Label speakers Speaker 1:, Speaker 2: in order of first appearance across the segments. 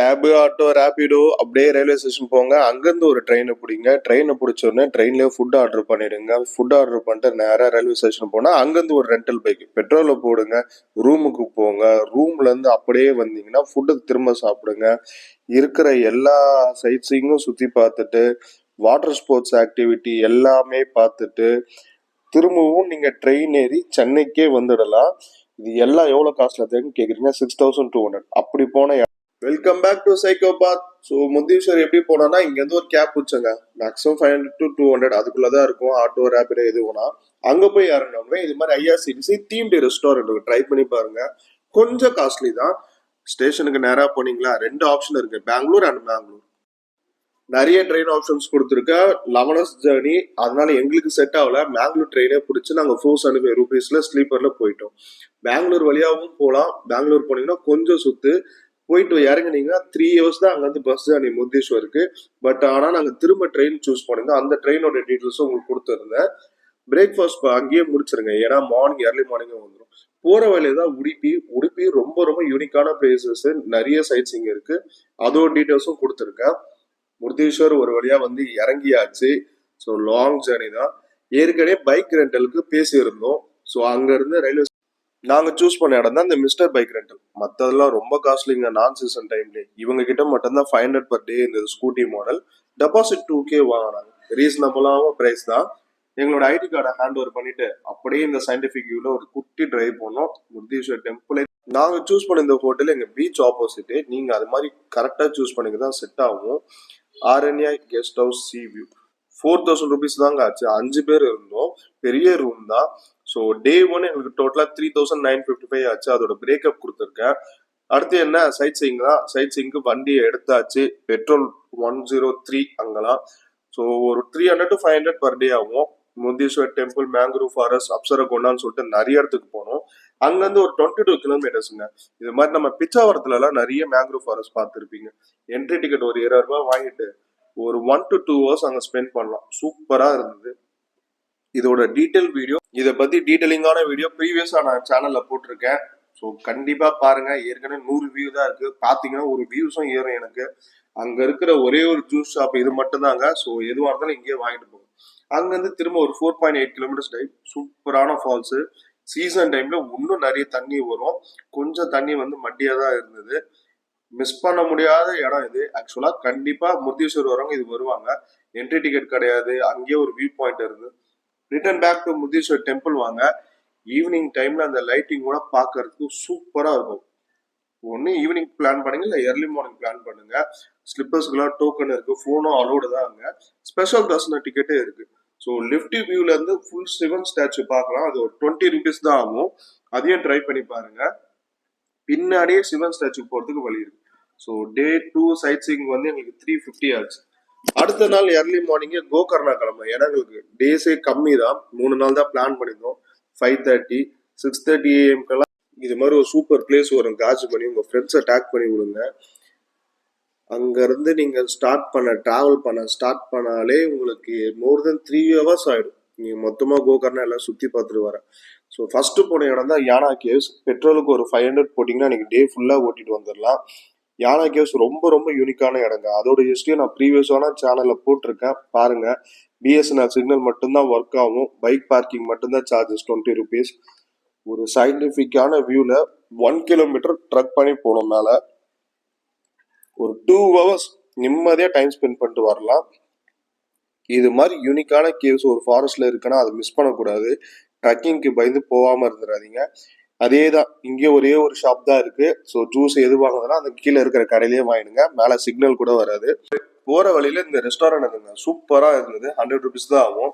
Speaker 1: Cab auto Rapido அப்படியே railway station போங்க. அங்கேருந்து ஒரு ட்ரெயினை பிடிங்க. ட்ரெயினை பிடிச்ச உடனே ட்ரெயின்லேயே ஃபுட் ஆர்டர் பண்ணிடுங்க. ஃபுட் ஆர்டர் பண்ணிட்டு நேராக ரயில்வே ஸ்டேஷன் போனால் அங்கேருந்து ஒரு ரெண்டல் பைக் பெட்ரோலை போடுங்க. ரூமுக்கு போங்க. ரூம்லேருந்து அப்படியே வந்தீங்கன்னா ஃபுட்டு திரும்ப சாப்பிடுங்க. இருக்கிற எல்லா சைட்ஸையும் சுற்றி பார்த்துட்டு வாட்டர் ஸ்போர்ட்ஸ் ஆக்டிவிட்டி எல்லாமே பார்த்துட்டு திரும்பவும் நீங்கள் ட்ரெயின் ஏறி சென்னைக்கே வந்துடலாம். இது எல்லாம் எவ்வளோ காஸ்ட்ல இருக்குன்னு கேட்குறீங்க சிக்ஸ் தௌசண்ட் டூ ஹண்ட்ரட் அப்படி போன welcome back to psychopath so முத்தீஸ்வர் எப்படி போனோம்னா இங்கேருந்து ஒரு cab பிடிச்சங்க. Maximum five hundred to two hundred அதுக்குள்ளே தான் இருக்கும். ஆட்டோ ரேபிடோ எதுவும்னா. அங்கே போய் இறங்கினோம்னா இது மாதிரி ஐஆர்சிடிசி தீம்டு ரெஸ்டாரண்ட் ட்ரை பண்ணி பாருங்க. கொஞ்சம் காஸ்ட்லி தான். ஸ்டேஷனுக்கு நேராக போனீங்களா? ரெண்டு ஆப்ஷன் இருக்கு. பெங்களூர் அண்ட் பெங்களூர் நிறைய ட்ரெயின் ஆப்ஷன்ஸ் கொடுத்துருக்க. லெவன் ஹவர்ஸ் ஜேர்னி அதனால எங்களுக்கு செட் ஆகல. பெங்களூர் ட்ரெயினே பிடிச்சி நாங்கள் ஃபோர் செவன்டி ஃபைவ் ருபீஸில் ஸ்லீப்பரில் போயிட்டோம். பெங்களூர் வழியாகவும் போகலாம் பெங்களூர் போனீங்கன்னா கொஞ்சம் சுற்று போயிட்டு இறங்குனீங்கன்னா த்ரீ ஹவர்ஸ் தான் அங்கேருந்து பஸ் ஜேர்னி முத்தீஸ்வருக்கு பட் ஆனால் நாங்கள் திரும்ப ட்ரெயின் சூஸ் பண்ணியிருந்தோம். அந்த ட்ரெயினோட டீட்டெயில்ஸும் உங்களுக்கு கொடுத்துருந்தேன். பிரேக்ஃபாஸ்ட் அங்கேயே முடிச்சிருங்க. ஏன்னா மார்னிங் ஏர்லி மார்னிங்கே வந்துடும் போகிற வழியில தான் உடுப்பி உடுப்பி ரொம்ப ரொம்ப யூனிக்கான பிளேசஸ் நிறைய சைட்ஸ் இங்கே இருக்குது அதோட டீட்டெயில்ஸும் கொடுத்துருக்கேன். முருதேஸ்வர் ஒரு வழியாக வந்து இறங்கியாச்சு. ஸோ லாங் ஜேர்னி தான். ஏற்கனவே பைக் ரெண்டலுக்கு பேசியிருந்தோம். ஸோ அங்கேருந்து ரயில்வே நாங்கள் சூஸ் பண்ண இடம் தான் இந்த மிஸ்டர் பைக் ரெண்டல் மற்றதெல்லாம் ரொம்ப காஸ்ட்லிங்க நான் சீசன் டைம்லேயே இவங்க கிட்ட மட்டும்தான் ஃபைவ் ஹண்ட்ரட் பர் டே இந்த scooty model deposit two K வாங்கினாங்க ரீசனபிளான ப்ரைஸ் தான். எங்களோட ஐடி கார்டை ஹேண்ட் ஓவர் பண்ணிட்டு அப்படியே இந்த சயின்டிஃபிக் வியூவில் ஒரு குட்டி டிரைவ் போனோம் முருதீஸ்வர் டெம்பிளே நாங்கள் சூஸ் பண்ண இந்த ஹோட்டல் எங்கள் பீச் ஆப்போசிட்டு நீங்கள் அது மாதிரி கரெக்டாக சூஸ் பண்ணிக்க தான் செட் ஆகும். Aranya guest house sea view four thousand rupees தாங்க ஆச்சு. அஞ்சு பேர் இருந்தோம். பெரிய ரூம் தான். ஸோ டே ஒன் எங்களுக்கு டோட்டலாக three thousand nine fifty five ஆச்சு. அதோட பிரேக்கப் கொடுத்துருக்கேன். அடுத்து என்ன? சைட் சீயிங் தான். சைட் சீங்க்கு வண்டியை எடுத்தாச்சு. பெட்ரோல் ஒன் ஜீரோ த்ரீ அங்கெல்லாம். ஸோ ஒரு three hundred to five hundred per day ஆகும். முந்தீஸ்வர் டெம்பிள் மேங்க்ரூவ் ஃபாரஸ்ட் அப்சரகொண்டான்னு சொல்லிட்டு நிறைய இடத்துக்கு போனோம். அங்கேருந்து ஒரு டுவெண்ட்டி டூ கிலோமீட்டர்ஸுங்க இது மாதிரி நம்ம பிச்சாவரத்துலலாம் நிறைய மேங்க்ரூவ் ஃபாரஸ்ட் பார்த்துருப்பீங்க. என்ட்ரி டிக்கெட் ஒரு இருபது ரூபா வாங்கிட்டு ஒரு ஒன் டு டூ ஹவர்ஸ் அங்கே ஸ்பெண்ட் பண்ணலாம். சூப்பராக இருந்தது. இதோட டீட்டெயில் வீடியோ இதை பற்றி டீட்டெயிலிங்கான வீடியோ ப்ரீவியஸாக நான் சேனலில் போட்டிருக்கேன். ஸோ கண்டிப்பாக பாருங்கள் ஏற்கனவே நூறு வியூ தான் இருக்குது பார்த்தீங்கன்னா ஒரு வியூஸும் ஏறும் எனக்கு. அங்கே இருக்கிற ஒரே ஒரு ஜூஸ் ஷாப் இது மட்டும்தாங்க. ஸோ எதுவாக இருந்தாலும் இங்கேயே வாங்கிட்டு போகும் அங்கேருந்து திரும்ப ஒரு four point eight kilometres time சூப்பரான ஃபால்ஸு சீசன் டைமில் இன்னும் நிறைய தண்ணி வரும். கொஞ்சம் தண்ணி வந்து மட்டியாக தான் இருந்தது. மிஸ் பண்ண முடியாத இடம் இது. ஆக்சுவலாக கண்டிப்பாக முருதீஸ்வர் வரவங்க இது வருவாங்க. என்ட்ரி டிக்கெட் கிடையாது. அங்கேயே ஒரு வியூ பாயிண்ட் இருந்து. ரிட்டர்ன் பேக் டு முருதீஸ்வர் டெம்பிள் வாங்க. ஈவினிங் டைமில் அந்த லைட்டிங் கூட பார்க்கறதுக்கு சூப்பராக இருக்கும். ஒன்று ஈவினிங் பிளான் பண்ணுங்க இல்லை ஏர்லி மார்னிங் பிளான் பண்ணுங்க. ஸ்லிப்பர்ஸ்க்குலாம் டோக்கன் இருக்கு. ஃபோனும் அலோடு தான் அங்கே. ஸ்பெஷல் தர்சன டிக்கெட்டே இருக்கு. ஸோ லிஃப்டி வியூல இருந்து ஃபுல் சிவன் ஸ்டாச்சு பார்க்கலாம். அது ஒரு டுவெண்ட்டி ருபீஸ் தான் ஆகும். அதையும் ட்ரை பண்ணி பாருங்க. பின்னாடியே சிவன் ஸ்டாச்சு போகிறதுக்கு வழி இருக்கு. So day two sight seeing வந்து எங்களுக்கு த்ரீ ஃபிஃப்டி ஆச்சு. அடுத்த நாள் ஏர்லி மார்னிங்கே கோகர்ணா கிளம்புறோம் ஏன்னா எங்களுக்கு டேஸே கம்மி தான் மூணு நாள் தான் பிளான் பண்ணியிருந்தோம் ஃபைவ் தேர்ட்டி சிக்ஸ் தேர்ட்டி ஏஎம்க்கெல்லாம் இது மாதிரி ஒரு சூப்பர் பிளேஸ் வரும். காஜ் பண்ணி உங்கள் ஃப்ரெண்ட்ஸை டேக் பண்ணி விடுங்க. அங்கேருந்து நீங்கள் ஸ்டார்ட் பண்ண ட்ராவல் பண்ண ஸ்டார்ட் பண்ணாலே உங்களுக்கு மோர் தென் த்ரீ ஹவர்ஸ் ஆகிடும் நீங்கள் மொத்தமாக கோகர்ணா எல்லாம் சுற்றி பார்த்துட்டு வரேன் ஸோ ஃபஸ்ட்டு போன இடம் தான் யானா கேவ்ஸ் பெட்ரோலுக்கு ஒரு ஃபைவ் ஹண்ட்ரட் போட்டிங்கன்னா நீங்கள் டே ஃபுல்லாக ஓட்டிட்டு வந்துடலாம் யானா கேவ்ஸ் ரொம்ப ரொம்ப யூனிக்கான இடங்க. அதோட ஹிஸ்ட்ரியை நான் ப்ரீவியஸான சேனலில் போட்டிருக்கேன். பாருங்கள் பிஎஸ்என்எல் சிக்னல் மட்டும்தான் ஒர்க் ஆகும். பைக் பார்க்கிங் மட்டும்தான் சார்ஜஸ் டுவெண்ட்டி ருபீஸ் ஒரு சயின்டிஃபிக்கான வியூவில் ஒன் கிலோமீட்டர் ட்ரக் பண்ணி போனோம் மேலே. ஒரு டூ ஹவர்ஸ் நிம்மதியாக டைம் ஸ்பெண்ட் பண்ணிட்டு வரலாம். இது மாதிரி யூனிக்கான கேவ்ஸ் ஒரு ஃபாரஸ்ட்ல இருக்குன்னா அதை மிஸ் பண்ணக்கூடாது. ட்ரக்கிங்க்கு பயந்து போகாமல் இருந்துடாதீங்க அதே தான் இங்கே ஒரே ஒரு ஷாப் தான் இருக்கு. ஸோ ஜூஸ் எது வாங்குதுன்னா அந்த கீழே இருக்கிற கடையிலேயே வாங்கிடுங்க. மேலே சிக்னல் கூட வராது. போகிற வழியில இந்த ரெஸ்டாரண்ட் இருந்தது சூப்பராக இருந்தது. ஹண்ட்ரட் ருபீஸ் தான் ஆகும்.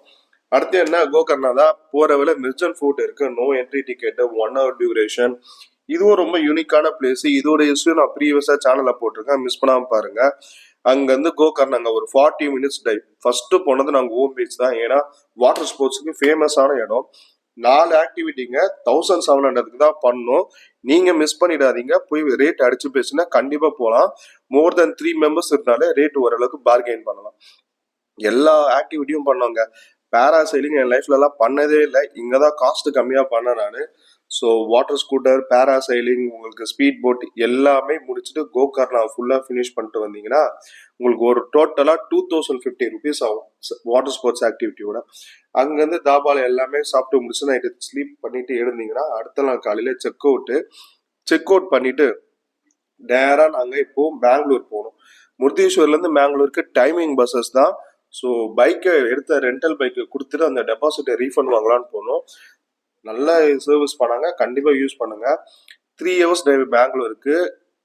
Speaker 1: அடுத்து என்ன? கோகர்னா தான் போகிற வழியில மிர்ஜன் ஃபுட் இருக்கு. No entry ticket one hour duration இதுவும் ரொம்ப யூனிக்கான பிளேஸ் இதோட ஹிஸ்ட்ரி நான் ப்ரீவியஸாக சேனலில் போட்டிருக்கேன். மிஸ் பண்ணாமல் பாருங்க. அங்கேருந்து கோகர்ணாங்க ஒரு ஃபார்ட்டி மினிட்ஸ் டைவ் ஃபர்ஸ்ட்டு போனது நாங்கள் ஓம் பீச் தான். ஏன்னா வாட்டர் ஸ்போர்ட்ஸுக்கு ஃபேமஸான இடம். நாலு ஆக்டிவிட்டிங்க தௌசண்ட் செவன் ஹண்ட்ரட்க்கு தான் பண்ணோம் நீங்கள் மிஸ் பண்ணிடாதீங்க. போய் ரேட் அடிச்சு பேசுனா கண்டிப்பாக போகலாம் மோர் தென் த்ரீ மெம்பர்ஸ் இருந்தாலே ரேட் ஓரளவுக்கு பார்கெயின் பண்ணலாம். எல்லா ஆக்டிவிட்டியும் பண்ணோங்க. பேராசைலிங் என் லைஃப்லலாம் பண்ணதே இல்லை. இங்கே தான் காஸ்ட் கம்மியாக பண்ணேன் நான். ஸோ வாட்டர் ஸ்கூட்டர் பேராசைலிங் உங்களுக்கு ஸ்பீட் போட் எல்லாமே முடிச்சுட்டு கோகார்னா ஃபுல்லாக ஃபினிஷ் பண்ணிட்டு வந்தீங்கன்னா உங்களுக்கு ஒரு டோட்டலாக டூ தௌசண்ட் ஃபிஃப்டி ருபீஸ் ஆகும். வாட்டர் ஸ்போர்ட்ஸ் ஆக்டிவிட்டியோட அங்கேருந்து தாபால் எல்லாமே சாப்பிட்டு முடிச்சு நைட்டு ஸ்லீப் பண்ணிட்டு எழுந்தீங்கன்னா அடுத்த நாள் காலையில் செக் அவுட்டு செக் அவுட் பண்ணிட்டு நேராக நாங்கள் இப்போ பெங்களூர் போகணும். முருதீஸ்வர்லேருந்து பெங்களூருக்கு டைமிங் பஸ்ஸஸ் தான். ஸோ பைக்கை எடுத்த ரெண்டல் பைக்கை கொடுத்துட்டு அந்த டெபாசிட்டை ரீஃபண்ட் வாங்கலாம்னு போனோம். நல்ல சர்வீஸ் பண்ணாங்க. கண்டிப்பாக யூஸ் பண்ணுங்க. த்ரீ ஹவர்ஸ் டிரைவ் பெங்களூருக்கு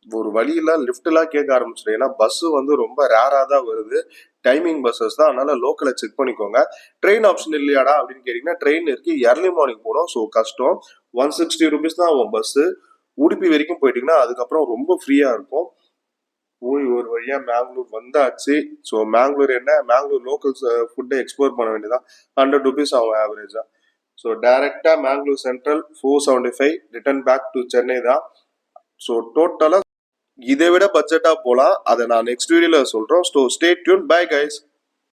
Speaker 1: ஒரு வழியில் லிஃப்ட்லாம் கேட்க ஆரம்பிச்சிடும் ஏன்னா பஸ்ஸு வந்து ரொம்ப ரேராக தான் வருது. டைமிங் பஸ்ஸஸ் தான். அதனால லோக்கலை செக் பண்ணிக்கோங்க. ட்ரெயின் ஆப்ஷன் இல்லையாடா அப்படின்னு கேட்டிங்கன்னா ட்ரெயின் இருக்குது ஏர்லி மார்னிங் போகணும். ஸோ கஷ்டம். ஒன் சிக்ஸ்டி ருபீஸ் தான் ஆகும் பஸ்ஸு உடுப்பி வரைக்கும் போயிட்டிங்கன்னா அதுக்கப்புறம் ரொம்ப ஃப்ரீயாக இருக்கும். போய் ஒரு வழியாக மேங்களூர் வந்தாச்சு. ஸோ மேங்களூர் என்ன? மேங்களூர் லோக்கல் ஃபுட்டை எக்ஸ்ப்ளோர் பண்ண வேண்டியதான் ஹண்ட்ரட் ருபீஸ் ஆகும் ஆவரேஜாக ஸோ டைரக்டா Mangalore central four seventy five return back to Chennai தான். ஸோ டோட்டலாக இதை விட பட்ஜெட்டாக போகலாம் அதை நான் நெக்ஸ்ட் வீடியோவில் சொல்கிறோம் so stay tuned bye guys